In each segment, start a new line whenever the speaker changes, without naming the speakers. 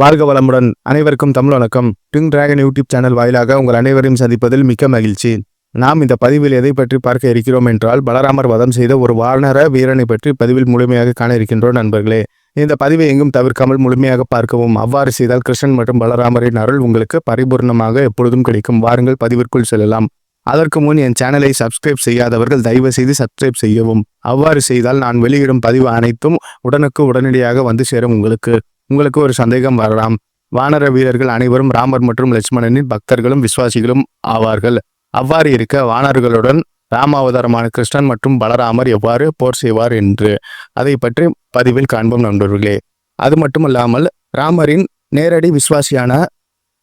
வாழ்க வளமுடன். அனைவருக்கும் தமிழ் வணக்கம். டிங் டிராகன் யூடியூப் சேனல் வாயிலாக உங்கள் அனைவரையும் சந்திப்பதில் மிக்க மகிழ்ச்சி. நாம் இந்த பதிவில் எதை பற்றி பார்க்க இருக்கிறோம் என்றால் பலராமர் வதம் செய்த ஒரு வாரணர வீரனை பற்றி பதிவில் முழுமையாக காண இருக்கின்றோம் நண்பர்களே. இந்த பதிவை எங்கும் தவிர்க்காமல் முழுமையாக பார்க்கவும் அவ்வாறு செய்தால் கிருஷ்ணன் மற்றும் பலராமரின் அருள் உங்களுக்கு பரிபூர்ணமாக எப்பொழுதும் கிடைக்கும். வாருங்கள் பதிவிற்குள் செல்லலாம். அதற்கு முன் என் சேனலை சப்ஸ்கிரைப் செய்யாதவர்கள் தயவு செய்து சப்ஸ்கிரைப் செய்யவும். அவ்வாறு செய்தால் நான் வெளியிடும் பதிவு அனைத்தும் உடனுக்கு உடனடியாக வந்து சேரும் உங்களுக்கு. உங்களுக்கு ஒரு சந்தேகம் வரலாம். வானர வீரர்கள் அனைவரும் ராமர் மற்றும் லட்சுமணனின் பக்தர்களும் விசுவாசிகளும் ஆவார்கள். அவ்வாறு இருக்க வானர்களுடன் ராமாவதாரமான கிருஷ்ணன் மற்றும் பலராமர் எவ்வாறு போர் செய்வார் என்று அதை பற்றி பதிவில் காண்போம் நண்பர்களே. அது மட்டுமல்லாமல் ராமரின் நேரடி விசுவாசியான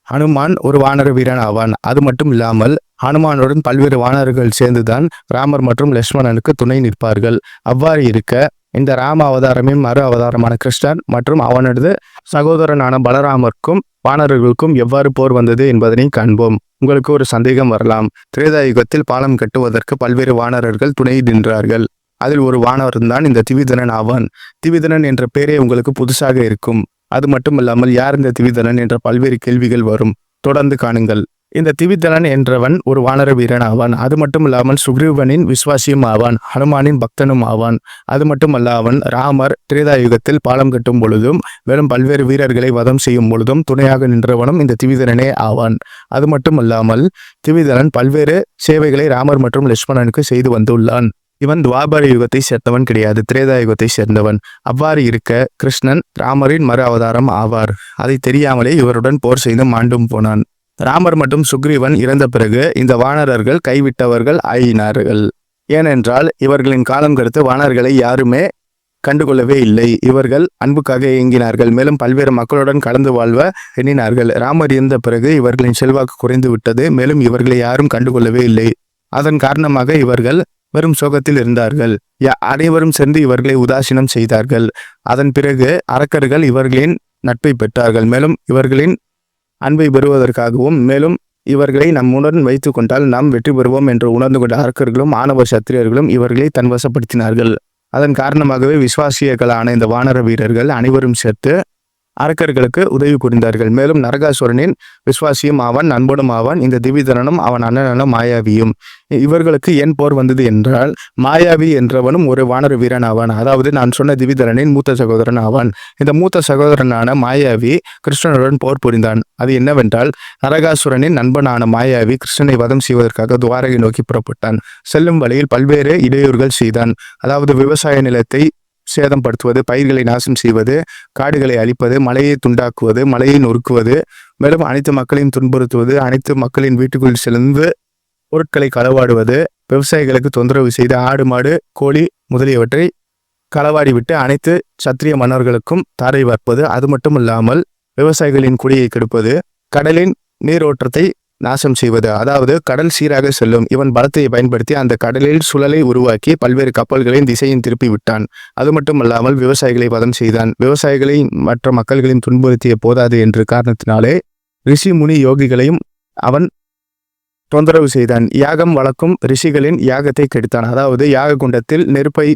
ஹனுமான் ஒரு வானர வீரன் ஆவான். அது மட்டும் இல்லாமல் ஹனுமானுடன் பல்வேறு வானர்கள் சேர்ந்துதான் ராமர் மற்றும் லட்சுமணனுக்கு துணை நிற்பார்கள். அவ்வாறு இருக்க இந்த ராம அவதாரமும் மறு அவதாரமான கிருஷ்ணன் மற்றும் அவனது சகோதரனான பலராமருக்கும் வானர்களுக்கும் எவ்வாறு போர் வந்தது என்பதனை காண்போம். உங்களுக்கு ஒரு சந்தேகம் வரலாம். திரேதாயுகத்தில் பாலம் கட்டுவதற்கு பல்வேறு வானரர்கள் துணை நின்றார்கள். அதில் ஒரு வானவன் தான் இந்த திவிதனன் ஆவான். திவிதனன் என்ற பெயரே உங்களுக்கு புதுசாக இருக்கும். அது மட்டுமல்லாமல் யார் இந்த திவிதனன் என்ற பல்வேறு கேள்விகள் வரும். தொடர்ந்து காணுங்கள். இந்த திவிதனன் என்றவன் ஒரு வானர வீரன் ஆவான் அது மட்டும் இல்லாமல் சுக்ரீவனின் விசுவாசியும் ஆவான் ஹனுமானின் பக்தனும் ஆவான். அது மட்டுமல்ல அவன் ராமர் திரேதாயுகத்தில் பாலம் கட்டும் பொழுதும் வெறும் பல்வேறு வீரர்களை வதம் செய்யும் பொழுதும் துணையாக நின்றவனும் இந்த திவிதனனே ஆவான். அது மட்டுமல்லாமல் திவிதனன் பல்வேறு சேவைகளை ராமர் மற்றும் லட்சுமணனுக்கு செய்து வந்துள்ளான். இவன் துவாபர யுகத்தை சேர்ந்தவன் கிடையாது திரேதா யுகத்தை சேர்ந்தவன். அவ்வாறு இருக்க கிருஷ்ணன் ராமரின் மறு அவதாரம் ஆவார். அதை தெரியாமலே இவருடன் போர் செய்து மாண்டும் போனான். ராமர் மற்றும் சுக்ரீவன் இறந்த பிறகு இந்த வானரர்கள் கைவிட்டவர்கள் ஆயினார்கள். ஏனென்றால் இவர்களின் காலம் கருத்து வானர்களை யாருமே கண்டுகொள்ளவே இல்லை. இவர்கள் அன்புக்காக இயங்கினார்கள் மேலும் பல்வேறு மக்களுடன் கலந்து வாழ்வ எண்ணினார்கள். ராமர் இருந்த பிறகு இவர்களின் செல்வாக்கு குறைந்து விட்டது மேலும் இவர்களை யாரும் கண்டுகொள்ளவே இல்லை. அதன் காரணமாக இவர்கள் வெறும் சோகத்தில் இருந்தார்கள். அனைவரும் சேர்ந்து இவர்களை உதாசீனம் செய்தார்கள். அதன் பிறகு அரக்கர்கள் இவர்களின் நட்பை பெற்றார்கள் மேலும் இவர்களின் அன்பை பெறுவதற்காகவும் மேலும் இவர்களை நம்முடன் வைத்து கொண்டால் நாம் வெற்றி பெறுவோம் என்று உணர்ந்து கொண்ட அரக்கர்களும் ஆணவ சத்திரியர்களும் இவர்களை தன்வசப்படுத்தினார்கள். அதன் காரணமாகவே விசுவாசியர்களான இந்த வானர வீரர்கள் அனைவரும் சேர்த்து அரக்கர்களுக்கு உதவி புரிந்தார்கள். மேலும் நரகாசுரனின் விசுவாசியும் ஆவான் நண்பனும் ஆவான் இந்த திவிதரனும் அவன் அண்ணனான மாயாவியும். இவர்களுக்கு ஏன் போர் வந்தது என்றால் மாயாவி என்றவனும் ஒரு வானர வீரன் ஆவான் அதாவது நான் சொன்ன திவிதரனின் மூத்த சகோதரன் ஆவான் இந்த மூத்த சகோதரனான மாயாவி கிருஷ்ணனுடன் போர் புரிந்தான். அது என்னவென்றால் நரகாசுரனின் நண்பனான மாயாவி கிருஷ்ணனை வதம் செய்வதற்காக துவாரகை நோக்கி புறப்பட்டான். செல்லும் வழியில் பல்வேறு இடையூறுகள் செய்தான். அதாவது விவசாய நிலத்தை சேதப்படுத்துவது பயிர்களை நாசம் செய்வது காடுகளை அழிப்பது மலையை துண்டாக்குவது மலையை நொறுக்குவது மேலும் அனைத்து மக்களையும் துன்புறுத்துவது அனைத்து மக்களின் வீட்டுக்குள் சென்று பொருட்களை களவாடுவது விவசாயிகளுக்கு தொந்தரவு செய்து ஆடு மாடு கோழி முதலியவற்றை களவாடி விட்டு அனைத்து சத்திரிய மன்னர்களுக்கும் தாரை வார்ப்பது. அது மட்டும் இல்லாமல் விவசாயிகளின் குடியை கெடுப்பது கடலின் நீரோட்டத்தை நாசம் செய்வது. அதாவது கடல் சீராக செல்லும். இவன் பலத்தை பயன்படுத்தி அந்த கடலில் சுழலை உருவாக்கி பல்வேறு கப்பல்களின் திசையும் திருப்பி விட்டான். அது மட்டுமல்லாமல் விவசாயிகளை வதம் செய்தான். விவசாயிகளை மற்ற மக்கள்களின் துன்புறுத்திய போதாது என்ற காரணத்தினாலே ரிஷி முனி யோகிகளையும் அவன் தொந்தரவு செய்தான். யாகம் வளர்க்கும் ரிஷிகளின் யாகத்தை கெடுத்தான். அதாவது யாக குண்டத்தில் நெருப்பை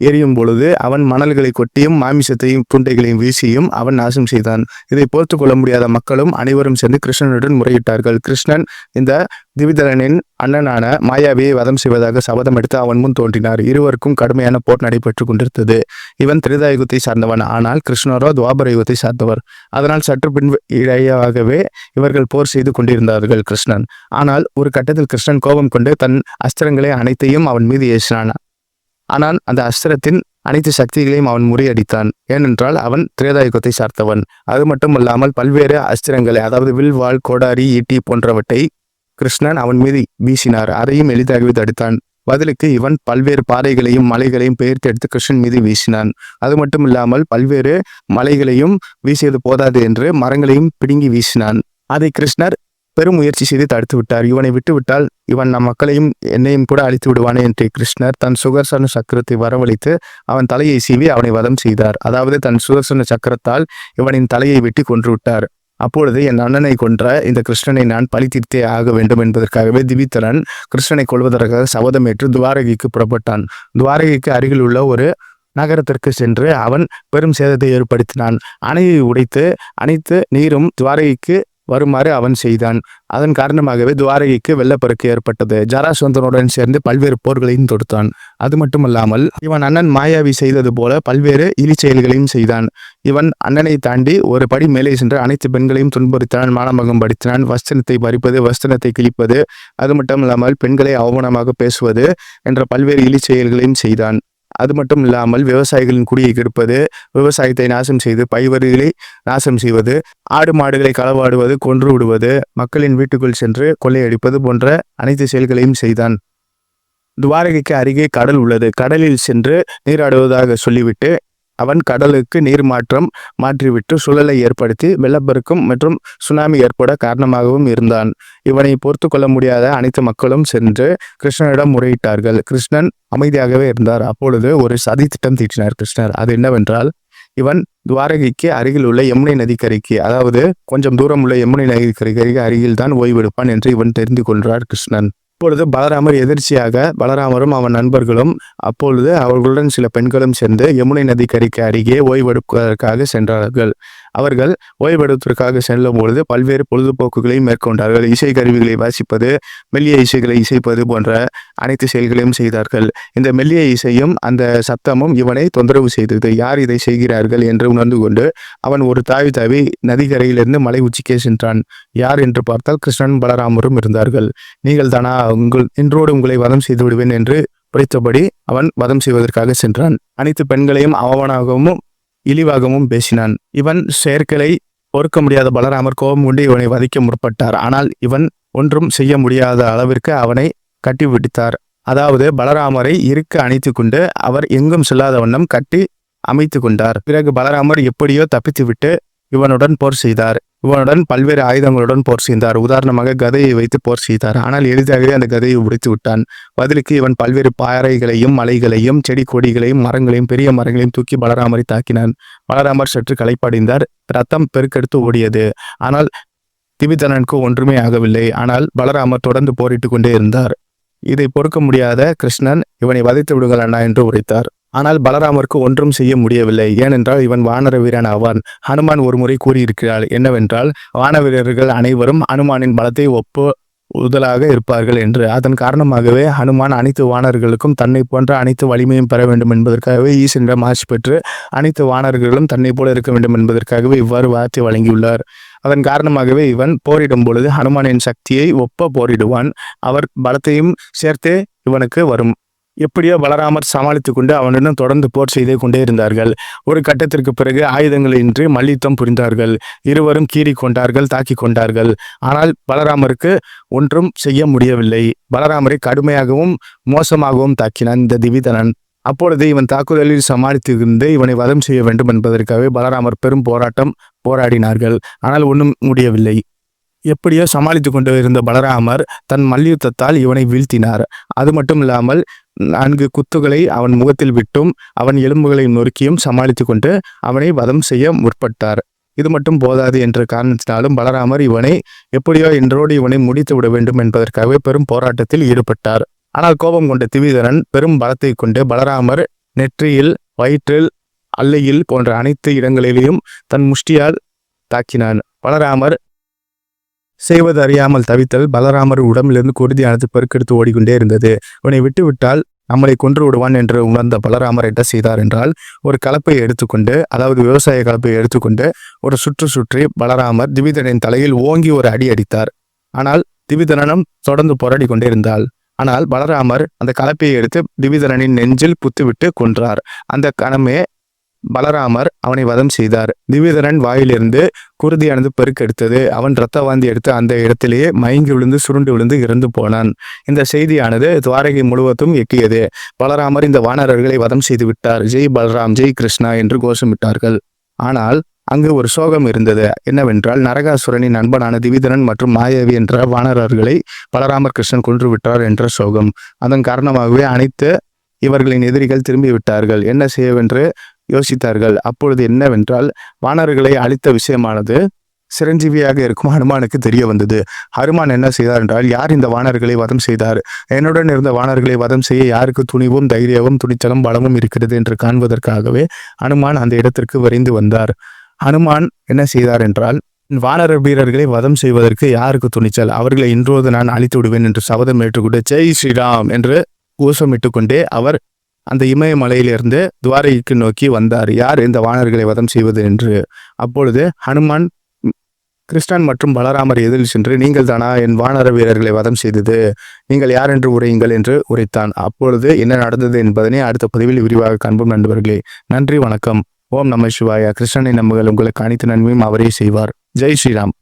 எரியும் பொழுது அவன் மணல்களை கொட்டியும் மாமிசத்தையும் துண்டைகளையும் வீசியும் அவன் நாசம் செய்தான். இதை பொறுத்து கொள்ள முடியாத மக்களும் அனைவரும் சேர்ந்து கிருஷ்ணனுடன் முறையிட்டார்கள். கிருஷ்ணன் இந்த திவிதரனின் அண்ணனான மாயாவியை வதம் செய்வதாக சபதம் எடுத்து அவன் முன் தோன்றினார். இருவருக்கும் கடுமையான போர் நடைபெற்று கொண்டிருந்தது. இவன் திரிதாயுகத்தை சார்ந்தவன். ஆனால் கிருஷ்ணரோ துவாபர யுகத்தை சார்ந்தவர். அதனால் சற்று பின் இடையாகவே இவர்கள் போர் செய்து கொண்டிருந்தார்கள் கிருஷ்ணன். ஆனால் ஒரு கட்டத்தில் கிருஷ்ணன் கோபம் கொண்டு தன் அஸ்திரங்களை அனைத்தையும் அவன் மீது ஏசினான். ஆனால் அந்த அஸ்திரத்தின் அனைத்து சக்திகளையும் அவன் முறியடித்தான். ஏனென்றால் அவன் திரேதாயுகத்தை சார்ந்தவன். அது மட்டுமல்லாமல் பல்வேறு அஸ்திரங்களை அதாவது வில் வாள் கோடாரி ஈட்டி போன்றவற்றை கிருஷ்ணன் அவன் மீது வீசினார். அதையும் எளிதாகவே தடுத்தான். பதிலுக்கு இவன் பல்வேறு பாறைகளையும் மலைகளையும் பெயர்த்தெடுத்து கிருஷ்ணன் மீது வீசினான். அது மட்டுமில்லாமல் பல்வேறு மலைகளையும் வீசியது போதாது என்று மரங்களையும் பிடுங்கி வீசினான். அதை கிருஷ்ணர் பெரும் முயற்சி செய்து தடுத்து விட்டார். இவனை விட்டுவிட்டால் இவன் நம் மக்களையும் என்னையும் கூட அழித்து விடுவானே என்று கிருஷ்ணர் தன் சுகர்சன சக்கரத்தை வரவழைத்து அவன் தலையை சீவி அவனை வதம் செய்தார். அதாவது தன் சுகர்சன சக்கரத்தால் இவனின் தலையை வெட்டி கொன்று விட்டார். அப்பொழுது என் அண்ணனை கொன்ற இந்த கிருஷ்ணனை நான் பழி தீர்த்தே ஆக வேண்டும் என்பதற்காகவே திவித்தரன் கிருஷ்ணனை கொள்வதற்காக சபதமேற்று துவாரகைக்கு புறப்பட்டான். துவாரகைக்கு அருகில் உள்ள ஒரு நகரத்திற்கு சென்று அவன் பெரும் சேதத்தை ஏற்படுத்தினான். அணையை உடைத்து அனைத்து நீரும் துவாரகைக்கு வருமாறு அவன் செய்தான். அதன் காரணமாகவே துவாரகைக்கு வெள்ளப்பெருக்கு ஏற்பட்டது. ஜராசந்தனுடன் சேர்ந்து பல்வேறு போர்களையும் தொடுத்தான். அது மட்டுமல்லாமல் இவன் அண்ணன் மாயாவி செய்தது போல பல்வேறு இலி செயல்களையும் செய்தான். இவன் அண்ணனை தாண்டி ஒரு படி மேலே சென்று அனைத்து பெண்களையும் துன்புறுத்தினான் மானமகம் படுத்தினான் வஸ்திரத்தை பறிப்பது வஸ்திரத்தை கிழிப்பது அது மட்டும் இல்லாமல் பெண்களை அவமானமாக பேசுவது என்ற பல்வேறு இலி செயல்களையும் செய்தான். அது மட்டும் இல்லாமல் விவசாயிகளின் குடியை கெடுப்பது விவசாயத்தை நாசம் செய்து பயிர்களை நாசம் செய்வது ஆடு மாடுகளை களவாடுவது கொன்று விடுவது மக்களின் வீட்டுக்குள் சென்று கொள்ளையடிப்பது போன்ற அனைத்து செயல்களையும் செய்தான். துவாரகைக்கு அருகே கடல் உள்ளது. கடலில் சென்று நீராடுவதாக சொல்லிவிட்டு அவன் கடலுக்கு நீர் மாற்றம் மாற்றிவிட்டு சுழலை ஏற்படுத்தி வெள்ளப்பெருக்கும் மற்றும் சுனாமி ஏற்பட காரணமாகவும் இருந்தான். இவனை பொறுத்து கொள்ள முடியாத அனைத்து மக்களும் சென்று கிருஷ்ணனிடம் முறையிட்டார்கள். கிருஷ்ணன் அமைதியாகவே இருந்தார். அப்பொழுது ஒரு சதி திட்டம் தீட்டினார் கிருஷ்ணர். அது என்னவென்றால் இவன் துவாரகைக்கு அருகில் உள்ள யமுனை நதிக்கரைக்கு அதாவது கொஞ்சம் தூரம் உள்ள யமுனை நதிக்கரைக்கு அருகில் தான் ஓய்வெடுப்பான் என்று இவன் தெரிந்து கொள்கிறார் கிருஷ்ணன். அப்பொழுது பலராமர் எதிர்ச்சியாக பலராமரும் அவன் நண்பர்களும் அப்பொழுது அவர்களுடன் சில பெண்களும் சேர்ந்து யமுனை நதிக்கரைக்கு அருகே ஓய்வெடுப்பதற்காக சென்றார்கள். அவர்கள் ஓய்வெடுப்பதற்காக செல்லும் பொழுது பல்வேறு பொழுதுபோக்குகளையும் மேற்கொண்டார்கள். இசை கருவிகளை வாசிப்பது மெல்லிய இசைகளை இசைப்பது போன்ற அனைத்து செயல்களையும் செய்தார்கள். இந்த மெல்லிய இசையும் அந்த சத்தமும் இவனை தொந்தரவு செய்தது. யார் இதை செய்கிறார்கள் என்று உணர்ந்து கொண்டு அவன் ஒரு தாவி தாவி நதிக்கரையிலிருந்து மலை உச்சிக்கே சென்றான். யார் என்று பார்த்தால் கிருஷ்ணன் பலராமரும் இருந்தார்கள். நீங்கள் தானா உங்கள் இன்றோடு உங்களை வதம் செய்து விடுவேன் என்று உரைத்தபடி அவன் வதம் செய்வதற்காக சென்றான். அனைத்து பெண்களையும் அவமானமாகவும் இழிவாகவும் பேசினான். இவன் செயற்களை பொறுக்க முடியாத பலராமர் கோபம் கொண்டு இவனை வதைக்க முற்பட்டார். ஆனால் இவன் ஒன்றும் செய்ய முடியாத அளவிற்கு அவனை கட்டிவிடுத்தார் அதாவது பலராமரை இருக்க அணைத்து கொண்டு அவர் எங்கும் செல்லாத வண்ணம் கட்டி அமைத்து கொண்டார். பிறகு பலராமர் எப்படியோ தப்பித்துவிட்டு இவனுடன் போர் செய்தார். இவனுடன் பல்வேறு ஆயுதங்களுடன் போர் செய்தார். உதாரணமாக கதையை வைத்து போர் செய்தார். ஆனால் எளிதாகவே அந்த கதையை உடைத்து விட்டான். பதிலுக்கு இவன் பல்வேறு பாறைகளையும் மலைகளையும் செடி கொடிகளையும் மரங்களையும் பெரிய மரங்களையும் தூக்கி பலராமரை தாக்கினான். பலராமர் சற்று களைப்படைந்தார். ரத்தம் பெருக்கெடுத்து ஓடியது. ஆனால் திவிதனனுக்கு ஒன்றுமே ஆகவில்லை. ஆனால் பலராமர் தொடர்ந்து போரிட்டு கொண்டே இருந்தார். இதை பொறுக்க முடியாத கிருஷ்ணன் இவனை வதைத்து விடுங்கள் அண்ணா என்று உரைத்தார். ஆனால் பலராமருக்கு ஒன்றும் செய்ய முடியவில்லை. ஏனென்றால் இவன் வானர வீரன் ஆவான். ஹனுமான் ஒருமுறை கூறியிருக்கிறார் என்னவென்றால் வான வீரர்கள் அனைவரும் ஹனுமானின் பலத்தை ஒப்பு உதலாக இருப்பார்கள் என்று. அதன் காரணமாகவே ஹனுமான் அனைத்து வானர்களுக்கும் தன்னை போன்ற அனைத்து வலிமையும் பெற வேண்டும் என்பதற்காகவே ஈசனிடம் ஆட்சி பெற்று அனைத்து வானர்களும் தன்னை போல இருக்க வேண்டும் என்பதற்காகவே இவ்வாறு வார்த்தை வழங்கியுள்ளார். அதன் காரணமாகவே இவன் போரிடும் பொழுது ஹனுமானின் சக்தியை ஒப்ப போரிடுவான். அவர் பலத்தையும் சேர்த்தே இவனுக்கு வரும். எப்படியோ பலராமர் சமாளித்துக் கொண்டு அவனிடம் தொடர்ந்து போர் செய்து கொண்டே இருந்தார்கள். ஒரு கட்டத்திற்கு பிறகு ஆயுதங்களின்றி மல்யுத்தம் புரிந்தார்கள். இருவரும் கீறி கொண்டார்கள் தாக்கி கொண்டார்கள். ஆனால் பலராமருக்கு ஒன்றும் செய்ய முடியவில்லை. பலராமரை கடுமையாகவும் மோசமாகவும் தாக்கினான் இந்த திவிதனன். அப்பொழுது இவன் தாக்குதலில் சமாளித்திருந்து இவனை வதம் செய்ய வேண்டும் என்பதற்காகவே பலராமர் பெரும் போராட்டம் போராடினார்கள். ஆனால் ஒன்றும் முடியவில்லை. எப்படியோ சமாளித்து கொண்டு இருந்த பலராமர் தன் மல்யுத்தத்தால் இவனை வீழ்த்தினார். அது மட்டும் இல்லாமல் நான்கு குத்துகளை அவன் முகத்தில் விட்டும் அவன் எலும்புகளை நொறுக்கியும் சமாளித்து கொண்டு அவனை வதம் செய்ய முற்பட்டார். இது மட்டும் போதாது என்ற காரணத்தினாலும் பலராமர் இவனை எப்படியோ என்றோடு இவனை முடித்து விட வேண்டும் என்பதற்காகவே பெரும் போராட்டத்தில் ஈடுபட்டார். ஆனால் கோபம் கொண்ட திவிதரன் பெரும் பலத்தை கொண்டு பலராமர் நெற்றியில் வயிற்றில் அல்லையில் போன்ற அனைத்து இடங்களிலேயும் தன் முஷ்டியால் தாக்கினான். பலராமர் செய்வது அறியாமல் தவித்தல் பலராமர் உடம்பிலிருந்து குருதியானது பெருக்கெடுத்து ஓடிக்கொண்டே இருந்தது. உன்னை விட்டுவிட்டால் நம்மளை கொன்று விடுவான் என்று உணர்ந்த பலராமர் என்ன செய்தார் என்றால் ஒரு கலப்பை எடுத்துக்கொண்டு அதாவது விவசாய கலப்பை எடுத்துக்கொண்டு ஒரு சுற்று சுற்றி பலராமர் திவிதனின் தலையில் ஓங்கி ஒரு அடி அடித்தார். ஆனால் திவிதனனும் தொடர்ந்து போராடி கொண்டே இருந்தாள். ஆனால் பலராமர் அந்த கலப்பையை எடுத்து திவிதரனின் நெஞ்சில் புத்துவிட்டு கொன்றார். அந்த கணமே பலராமர் அவனை வதம் செய்தார். திவிதரன் வாயிலிருந்து குருதியானது பெருக்கெடுத்தது அவன் இரத்த வாந்தி எடுத்து அந்த இடத்திலேயே மயங்கி விழுந்து சுருண்டு விழுந்து இறந்து போனான். இந்த செய்தியானது துவாரகை முழுவதும் எட்டியது. பலராமர் இந்த வானரர்களை வதம் செய்து விட்டார். ஜெய் பலராம் ஜெய் கிருஷ்ணா என்று கோஷமிட்டார்கள். ஆனால் அங்கு ஒரு சோகம் இருந்தது. என்னவென்றால் நரகாசுரனின் நண்பனான திவிதரன் மற்றும் மாயாவி என்ற வானரர்களை பலராமர் கிருஷ்ணன் கொன்று விட்டார் என்ற சோகம். அதன் காரணமாகவே அனைத்து இவர்களின் எதிரிகள் திரும்பி விட்டார்கள். என்ன செய்யவென்று யோசித்தார்கள். அப்பொழுது என்னவென்றால் வானர்களை அழித்த விஷயமானது சிரஞ்சீவியாக இருக்கும் ஹனுமானுக்கு தெரிய வந்தது. ஹனுமான் என்ன செய்தார் என்றால் யார் இந்த வானர்களை வதம் செய்தார்? என்னுடன் இருந்த வானர்களை வதம் செய்ய யாருக்கு துணிவும் தைரியமும் துணிச்சலும் பலமும் இருக்கிறது என்று காண்பதற்காகவே ஹனுமான் அந்த இடத்திற்கு விரைந்து வந்தார். ஹனுமான் என்ன செய்தார் என்றால் வானர வீரர்களை வதம் செய்வதற்கு யாருக்கு துணிச்சல்? அவர்களை இன்றோது நான் அழித்து விடுவேன் என்று சபதம் ஏற்றுக்கொண்டு ஜெய் ஸ்ரீராம் என்று கோஷமிட்டு கொண்டே அவர் அந்த இமயமலையிலிருந்து துவாரைக்கு நோக்கி வந்தார். யார் இந்த வானர்களை வதம் செய்வது என்று? அப்பொழுது ஹனுமான் கிருஷ்ணன் மற்றும் பலராமர் எதிரில் சென்று நீங்கள் தானா என் வானர வீரர்களை வதம் செய்தது? நீங்கள் யார் என்று உரையுங்கள் என்று உரைத்தான். அப்பொழுது என்ன நடந்தது என்பதனை அடுத்த பதிவில் விரிவாக காண்போம் நண்பர்களே. நன்றி வணக்கம். ஓம் நம சிவாயா. கிருஷ்ணனை நம்புகள் உங்களுக்கு அனைத்து நன்மையும் அவரே செய்வார். ஜெய் ஸ்ரீராம்.